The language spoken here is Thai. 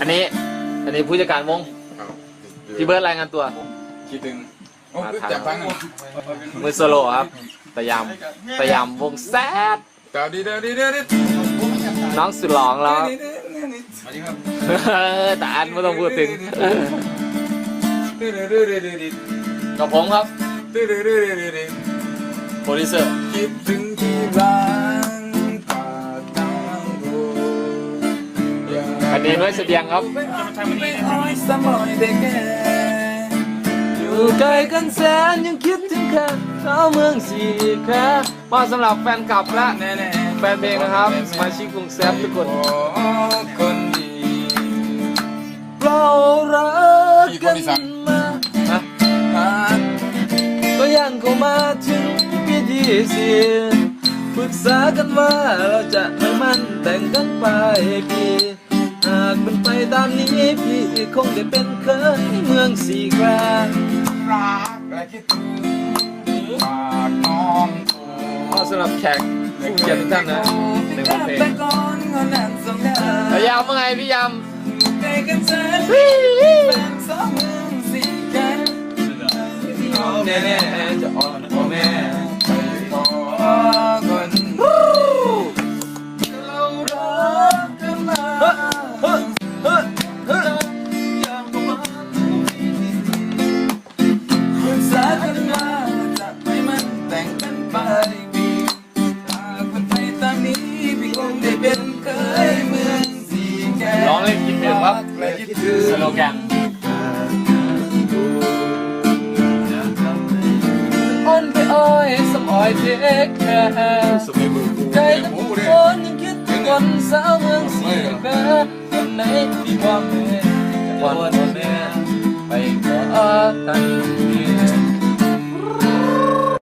อันนี้ อันนี้ผู้จัดการวงพี่เบิร์ดรายงานตัว คิดถึงโอ้ยจับฟังหน่อยมือโซโล่ครับตะยามตะยามวงแซดเดี๋ยวดีเดี๋ยวดีเดี๋ยวดีน้องสุดหลองแล้วนี่นี่นี่นี่สวัสดีครับแต่อันไม่ต้องพูดถึงดื้อดื้อดื้อดื้อดื้อดื้อกับผมครับดื้อดื้อดื้อดื้อดื้อดื้อโปรดิวเซอร์คิดถึงที่บ้า อันนี้ด้วยเสบียงครับไม่อ้อยสมอยได้แก่อยู่ไกลกันแสนยังคิดถึงแค่ชาวเมืองสีแค่มาสำหรับแฟนคลับและแน่แน่แฟนเพลงนะครับสมาชิกวงแซดทุกคนโอ้คนดีเรารักกันมาฮะหากก็ยังเข้ามาถึงปีที่สี่ปรึกษากันว่าเราจะไม่มั่นแต่งกันไปลายปีหากเป็นไป ตามนี้พี่คงได้เป็นเคยเมืองสีแครรักและคิดถึงปากน้องก็สำหรับแขกผู้เกียรติทุกท่านนะหนึ่งเพลงแต่ก่อนก็นั่งสงแล้วยำว่าไงพี่ยใกล้กันแสนำเป็นสองเมืองสี่แก่แน่แน่ๆจะออน ถึงสโลแกนอ้อนไปอ้อยสมอยเทคแคร์ใจทั้งคนยังคิดถึงคนสาวเมืองสีแม่คนไหนที่พ่อแม่จะวันพ่อแม่ไปขอท่าน